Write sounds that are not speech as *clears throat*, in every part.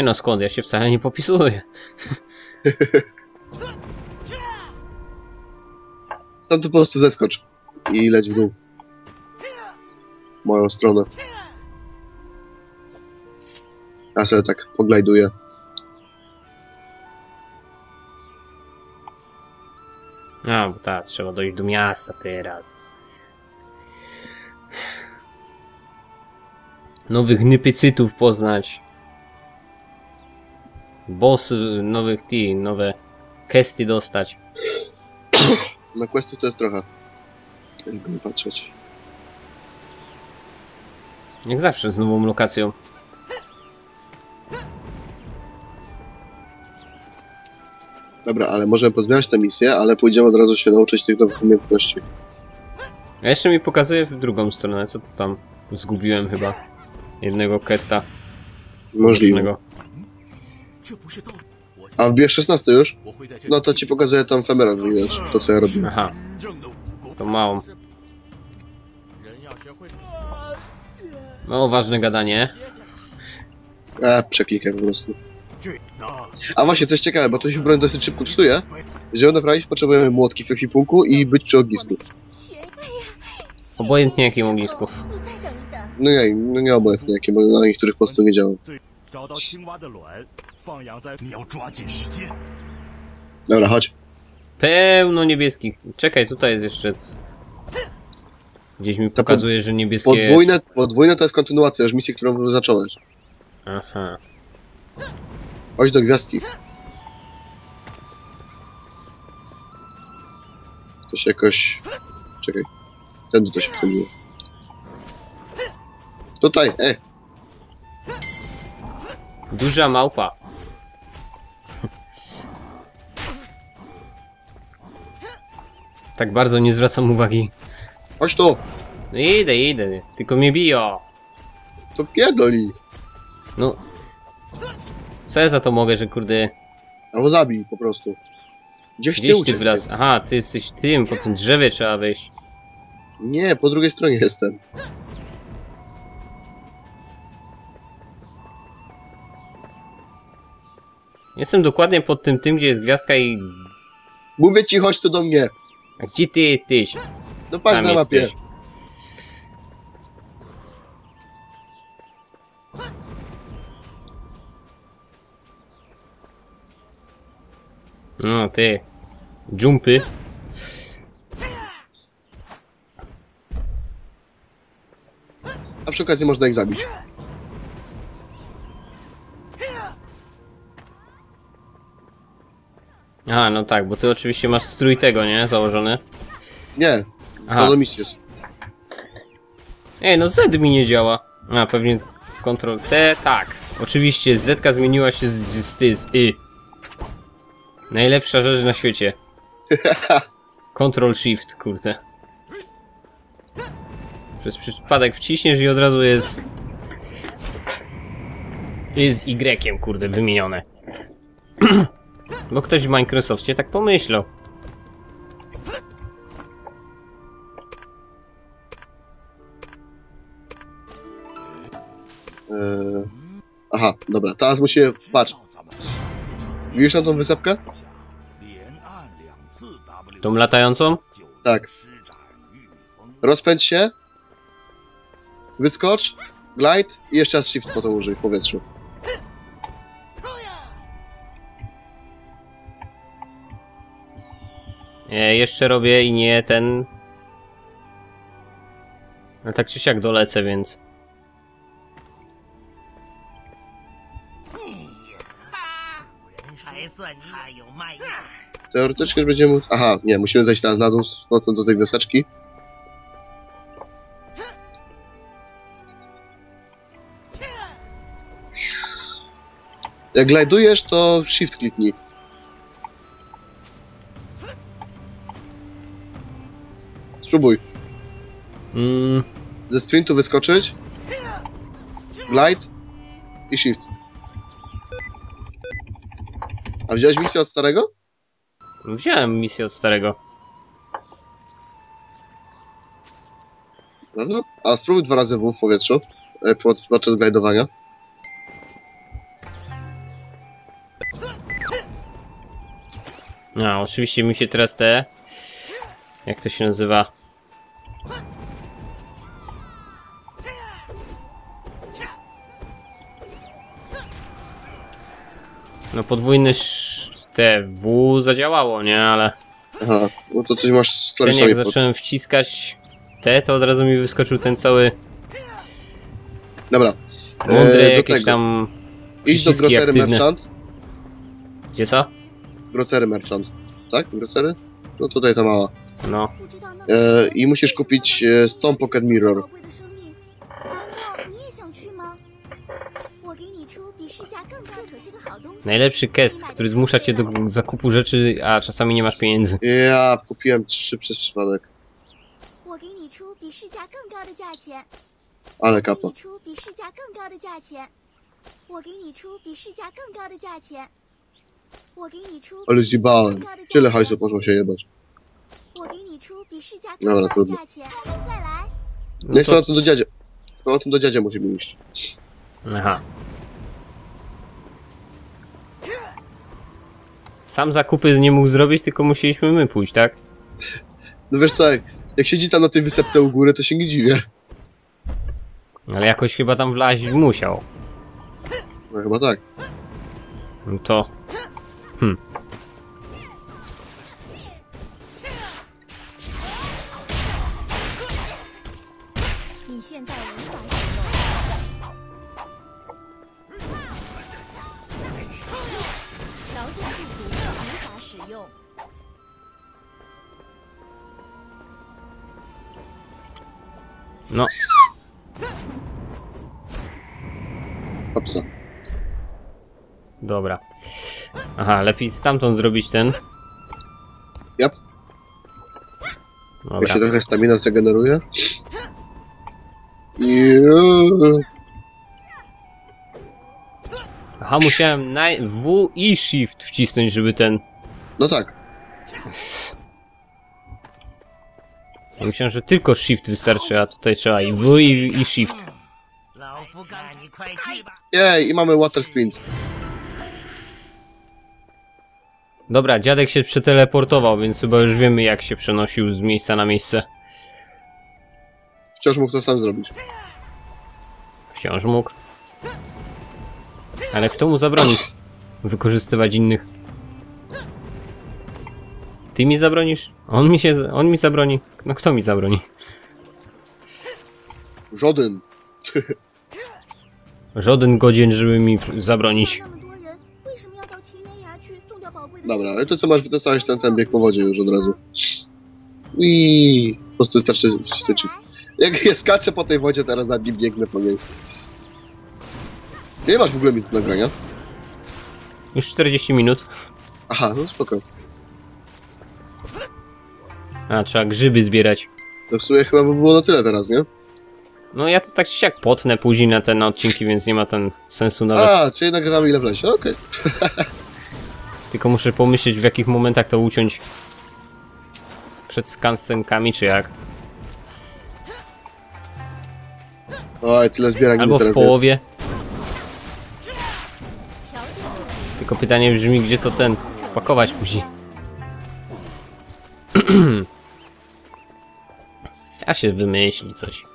Nie no, skąd? Ja się wcale nie popisuję. Stąd tu po prostu zeskocz i leć w dół. W moją stronę. Ja sobie tak poglajduję. A, bo tak, trzeba dojść do miasta teraz. Nowych nypycytów poznać. Boss nowych ti, nowe kesty dostać. *clears throat* Na questu to jest trochę. Jakby patrzeć. Jak zawsze z nową lokacją. Dobra, ale możemy pozbierać tę misję, ale pójdziemy od razu się nauczyć tych nowych umiejętności. A jeszcze mi pokazuje w drugą stronę, co to tam zgubiłem chyba. Jednego kesta. Możliwe. bocznego. A wbijesz 16 już? No to ci pokazuję tą femerę, wiesz, to co ja robię. Aha. To małą. No, ważne gadanie. A, przeklikaj po prostu. A właśnie, coś ciekawe, bo to się broń dosyć szybko psuje. Żeby naprawić, potrzebujemy młotki w ekwipunku i być przy ognisku. Obojętnie jakim ognisków. No nie, no nie obojętnie jakim, na niektórych po prostu nie działa. 找到青蛙的卵，放养在。你要抓紧时间。 Dobra, chodź. Pełno niebieskich. Czekaj, tutaj jest jeszcze... c- Gdzieś mi To pokazuje, że niebieskie jest... Podwójne, podwójne to jest kontynuacja już misji, którą zacząłeś. Aha. Chodź do gwiazdki. To się jakoś... Czekaj. Tędy to się wchodziło. Tutaj, e! Duża małpa. Tak bardzo nie zwracam uwagi. Chodź tu! No idę, idę. Tylko mnie biją. To pierdoli! No. Co ja za to mogę, że kurde... Albo zabij po prostu. Gdzieś ty Gdzieś ty uciekł. wlazł. Aha, ty jesteś tym, po tym drzewie trzeba wejść. Nie, po drugiej stronie jestem. Jestem dokładnie pod tym tym, gdzie jest gwiazdka i... Mówię ci, chodź tu do mnie! A gdzie ty jesteś? No patrz Tam na mapie. jesteś. No ty. Jumpy. A przy okazji można ich zabić. Aha, no tak, bo ty oczywiście masz strój tego, nie? Założony. Nie, Aha. to do misji jest. Ej, no Z mi nie działa. A, pewnie Ctrl T, tak. Oczywiście, Z zmieniła się z, z, z, z Y. Najlepsza rzecz na świecie. *laughs* Ctrl Shift, kurde. Przez przypadek wciśniesz i od razu jest... Jest Y, kurde, wymienione. *clears throat* Bo ktoś w Microsoftie tak pomyślał. Eee, aha, dobra, teraz musimy... Patrz. Widzisz na tą wysepkę? Tą latającą? Tak. Rozpędź się. Wyskocz. Glide i jeszcze raz shift po to użyj w powietrzu. Nie, jeszcze robię i nie ten... Ale tak czy siak dolecę, więc... Teoretycznie będziemy... Aha, nie, musimy zejść teraz na dół z do tej wioseczki. Jak glidujesz, to shift kliknij. Spróbuj. Mm. Ze sprintu wyskoczyć. Glide. I shift. A wziąłeś misję od starego? Wziąłem misję od starego. No, no. A spróbuj dwa razy w, w powietrzu. E, pod, podczas glajdowania. No, oczywiście mi się teraz te... Jak to się nazywa? No podwójne te W zadziałało, nie? Ale... Aha, no to coś masz z Jak pod... zacząłem wciskać T, to od razu mi wyskoczył ten cały... Dobra. Mądry e, jakieś tego. tam... Idź do Grocery aktywne. Merchant. Gdzie co? Grocery Merchant. Tak? Grocery? No tutaj ta mała. No. E, I musisz kupić e, 100 Pocket Mirror. Najlepszy kest, który zmusza cię do zakupu rzeczy, a czasami nie masz pieniędzy. Ja kupiłem trzy przez przypadek. Ale kapo. Ale zjebałem. Tyle hajsu poszło się jebać. Dobra, trudno. No Nie, z powrotem do dziadzia. Z powrotem do dziadzia musimy iść. Aha. Sam zakupy nie mógł zrobić, tylko musieliśmy my pójść, tak? No wiesz co, jak, siedzi tam na tej wysepce u góry, to się nie dziwię. Ale jakoś chyba tam wlazić musiał. No chyba tak. No to... 你 No, Hopsa. dobra. Aha, lepiej stamtąd zrobić ten. Yep. Jak Dobra. się trochę stamina zregeneruje. I... Aha, musiałem na W i Shift wcisnąć, żeby ten... No tak. Ja myślałem, że tylko shift wystarczy, a tutaj trzeba i W i, i shift. Jej, i mamy water sprint. Dobra, dziadek się przeteleportował, więc chyba już wiemy jak się przenosił z miejsca na miejsce. Wciąż mógł to sam zrobić. Wciąż mógł. Ale kto mu zabroni wykorzystywać innych? Ty mi zabronisz? On mi się... On mi zabroni? No kto mi zabroni? Żaden. Żaden godzien, żeby mi zabronić. Dobra, ale to co masz, dostałeś ten, ten bieg po wodzie już od razu. Uiii, po prostu też wstyczik. Jak je skaczę po tej wodzie, teraz na nim biegnę po niej. Ty nie masz w ogóle minut nagrania? Już 40 minut. Aha, no spoko. A, trzeba grzyby zbierać. To w sumie chyba by było na tyle teraz, nie? No ja to tak czy siak potnę później na te na odcinki, więc nie ma ten sensu nawet. A, czyli nagrywamy ile wlezie, okej. *laughs* Tylko muszę pomyśleć w jakich momentach to uciąć. Przed skansenkami czy jak? Oj, tyle zbierak Albo w połowie. Tylko pytanie brzmi, gdzie to ten pakować później. *clears throat* Ja się wymyśli coś. jest.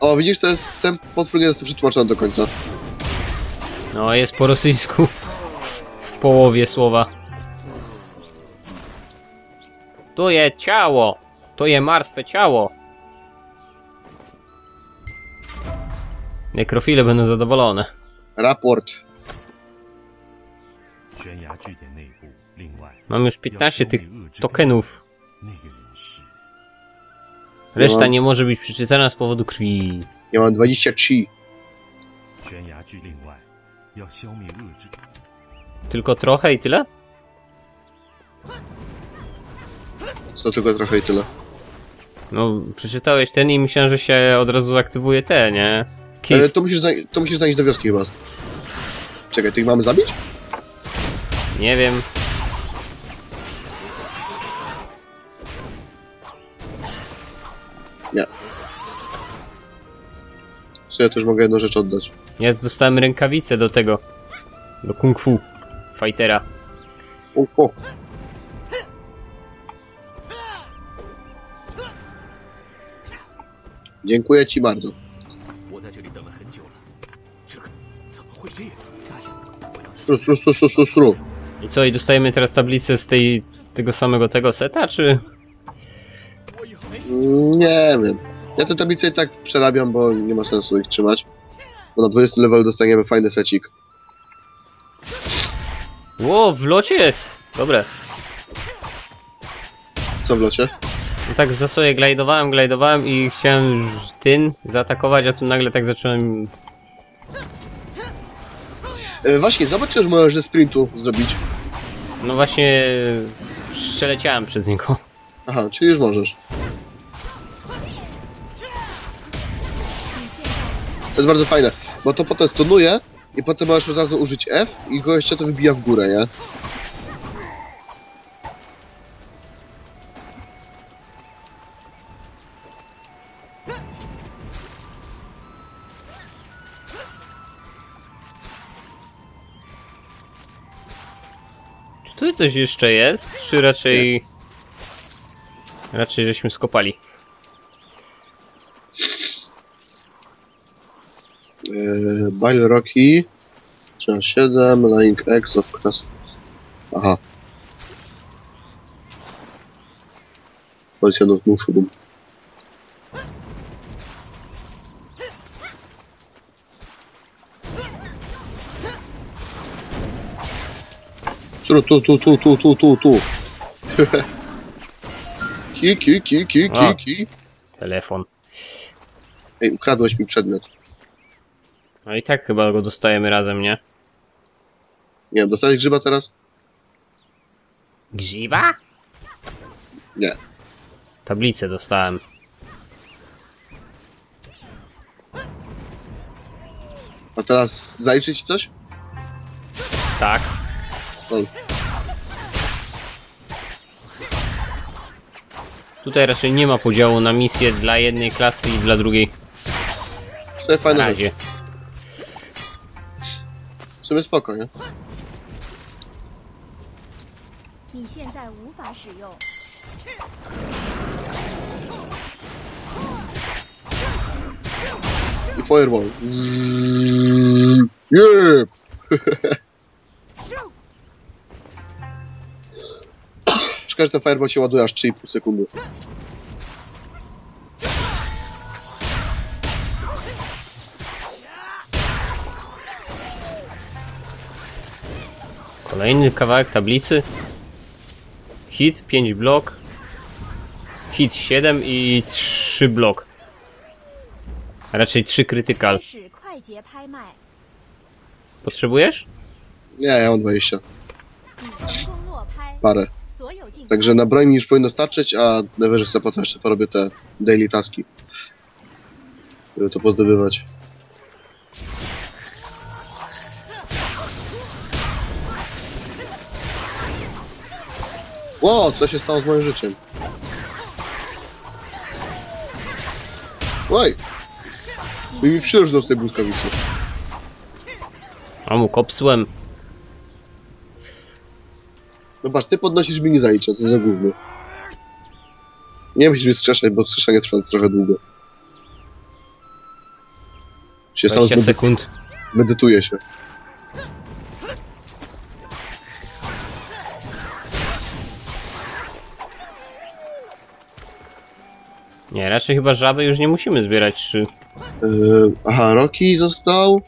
O, widzisz, to jest ten potwór nie jest przetłumaczony do końca. No, jest po rosyjsku. W, w połowie słowa. To je ciało. To je martwe ciało. Nekrofile będą zadowolone. Raport. 悬崖据点内部，另外 Mam już 15 tych tokenów. Reszta nie, może być przeczytana z powodu krwi. Ja mam 20 chi. Tylko trochę i tyle? Co tylko trochę i tyle? No, przeczytałeś ten i myślałem, że się od razu aktywuje te, nie? To, musisz to musisz zanieść do wioski chyba. Czekaj, tych mamy zabić? Nie wiem. Nie. Co ja też mogę jedną rzecz oddać. Ja dostałem rękawicę do tego. Do kung fu. Fightera. Kung fu. Dziękuję ci bardzo. Sru, sru, sru, sru, sru. I co, i dostajemy teraz tablicę z tej, tego samego tego seta, czy... Nie wiem. Ja te tablice i tak przerabiam, bo nie ma sensu ich trzymać. Bo na 20 level dostaniemy fajny secik. Ło, w locie! Dobre. Co w locie? No tak za sobie glajdowałem, glajdowałem i chciałem tyn zaatakować, a tu nagle tak zacząłem... E, właśnie, zobacz, czy możesz ze sprintu zrobić. No właśnie... Przeleciałem przez niego. Aha, czyli już możesz. Jest bardzo fajne, bo to potem stunuje i potem możesz od razu użyć F i gościa to wybija w górę, nie? Czy tu coś jeszcze jest? Czy raczej... Raczej żeśmy skopali. Eee, Bile Rocky 7, Lying X of Cross. Aha. Policjantów muszubum. Tu, tu, tu, tu, tu, tu, tu, tu. *laughs* ki, ki, ki, ki, ki, ki. Telefon. Ej, ukradłeś mi przedmiot. No i tak chyba go dostajemy razem, nie? Nie wiem, dostałeś grzyba teraz? Grzyba? Nie. Tablicę dostałem. A teraz zajrzy ci coś? Tak. O, Tutaj raczej nie ma podziału na misje dla jednej klasy i dla drugiej. sobie Na fajne rzeczy. razie. W sumie spoko, nie? I fireball. Yeah! *laughs* Szkoda, że ten fireball się ładuje aż 3,5 sekundy. Kolejny kawałek tablicy. Hit, 5 blok. Hit 7 i 3 blok. A raczej 3 krytykal. Potrzebujesz? Nie, ja mam 20. Parę. Także na broń mi już powinno starczyć, a najwyżej sobie potem jeszcze porobię te daily taski. Żeby to pozdobywać. Ło, co się stało z moim życiem? Oj! I mi przyrżnął z tej błyskawicy. A mu kopsłem. Zobacz, ty podnosisz mi nie zalicza, co za gówno. Nie musisz mi skrzeszać, bo skrzeszenie trwa trochę długo. Się sam 20 zmedy- sekund. medytuje się. Nie, raczej chyba żaby już nie musimy zbierać. Czy... Yy, aha, Rocky został.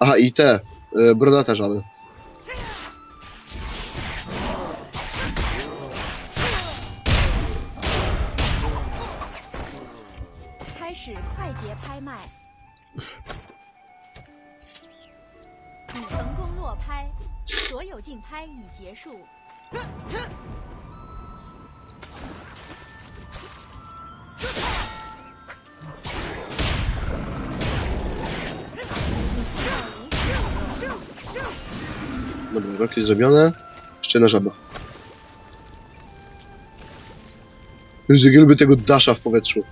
Aha, i te. Yy, brodate żaby. Rocky zrobione. Jeszcze jedna żaba. Ja lubię tego dasza w powietrzu.